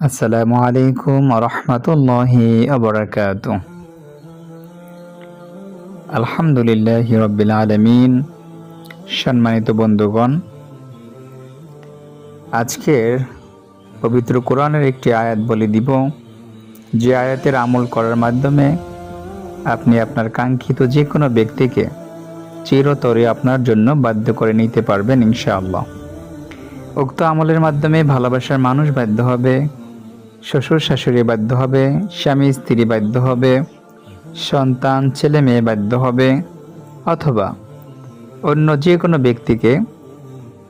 আসসালামু আলাইকুম রহমতুল্লাহি আবরাকাত আলহামদুলিল্লাহ রব্বিল আলমিন। সম্মানিত বন্ধুগণ, আজকের পবিত্র কোরআনের একটি আয়াত বলে দিব। যে আয়াতের আমল করার মাধ্যমে আপনি আপনার কাঙ্ক্ষিত যে কোনো ব্যক্তিকে চিরতরে আপনার জন্য বাধ্য করে নিতে পারবেন ইনশাআল্লাহ। উক্ত আমলের মাধ্যমে ভালোবাসার মানুষ বাধ্য হবে। শ্বশুর শাশুড়ি বাধ্য হবে, স্বামী স্ত্রী বাধ্য হবে, সন্তান ছেলে মেয়ে বাধ্য হবে, অথবা অন্য যে কোনো ব্যক্তিকে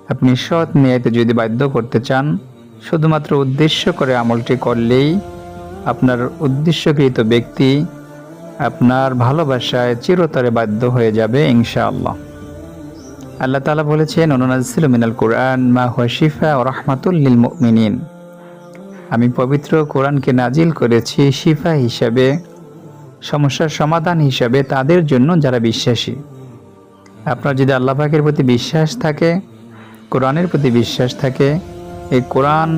আপনি সৎ মেয়েতে যদি বাধ্য করতে চান, শুধুমাত্র উদ্দেশ্য করে আমলটি করলেই আপনার উদ্দেশ্যকৃত ব্যক্তি আপনার ভালোবাসায় চিরতরে বাধ্য হয়ে যাবে ইনশাআল্লাহ। আল্লাহ তালা বলেছেন, অনুনাজিল মিনাল কুরআন মা হুয়া ও রহমাতুল্লিল মুমিনিন। আমি পবিত্র কোরআনকে নাজিল করেছি শিফা হিসাবে, সমস্যার সমাধান হিসাবে তাদের জন্য যারা বিশ্বাসী। আপনার যদি আল্লাহ পাকের প্রতি বিশ্বাস থাকে, কোরআনের প্রতি বিশ্বাস থাকে, এই কোরআন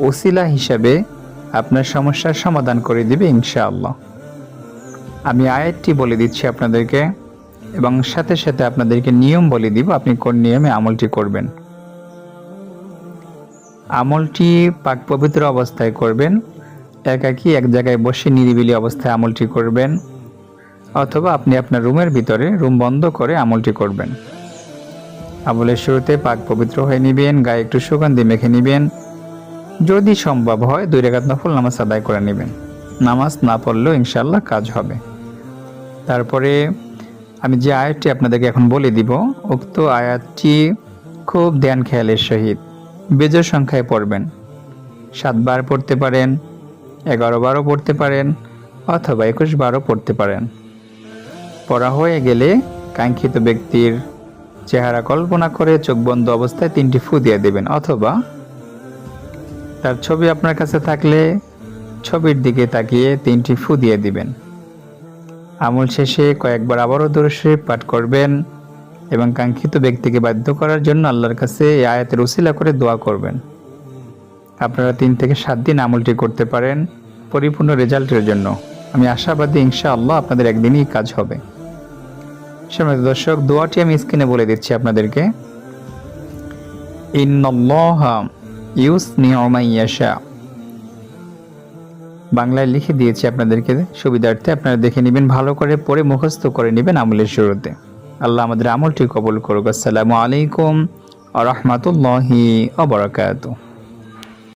ওসিলা হিসাবে আপনার সমস্যার সমাধান করে দিবে ইনশাআল্লাহ। আমি আয়াতটি বলে দিচ্ছি আপনাদেরকে এবং সাথে সাথে আপনাদেরকে নিয়ম বলে দিব আপনি কোন নিয়মে আমলটি করবেন। আমলটি পাক পবিত্র অবস্থায় করবেন। একাকি এক জায়গায় বসে নিরিবিলি অবস্থায় আমলটি করবেন। অথবা আপনি আপনার রুমের ভিতরে রুম বন্ধ করে আমলটি করবেন। আমলের শুরুতে পাক পবিত্র হয়ে নেবেন, গায়ে একটু সুগন্ধি মেখে নেবেন। যদি সম্ভব হয় দুই রেখাত নফল নামাজ আদায় করে নেবেন। নামাজ না পড়লেও ইনশাল্লাহ কাজ হবে। তারপরে আমি যে আয়াতটি আপনাদেরকে এখন বলে দিব, উক্ত আয়াতটি খুব ধ্যান খেয়ালের সহিত। বেজোর সংখ্যায় পড়বেন। সাতবার পড়তে পারেন এগারো বারও পড়তে পারেন, অথবা একুশ বারও পড়তে পারেন। পড়া হয়ে গেলে কাঙ্ক্ষিত ব্যক্তির চেহারা কল্পনা করে চোখ বন্ধ অবস্থায় তিনটি ফু দিয়ে দেবেন, অথবা তার ছবি আপনার কাছে থাকলে ছবির দিকে তাকিয়ে তিনটি ফু দিয়ে দিবেন। আমল শেষে কয়েকবার আবারও দূরশরীফ পাঠ করবেন এবং কাঙ্ক্ষিত ব্যক্তিকে বাধ্য করার জন্য আল্লাহর কাছে এই আয়াতের উসিলা করে দোয়া করবেন। আপনারা তিন থেকে সাত দিন আমলটি করতে পারেন পরিপূর্ণ রেজাল্টের জন্য। আমি আশাবাদী ইনশা আল্লাহ আপনাদের একদিনই কাজ হবে। সম্মানিত দর্শক, দোয়াটি আমি স্ক্রিনে বলে দিচ্ছি আপনাদেরকে। বাংলায় লিখে দিয়েছি আপনাদেরকে সুবিধার্থে। আপনারা দেখে নেবেন, ভালো করে পড়ে মুখস্থ করে নেবেন আমলের শুরুতে। আল্লাহ আমাদের আমলটি কবুল করুক। আসসালামু আলাইকুম আ রহমতুল্লাহি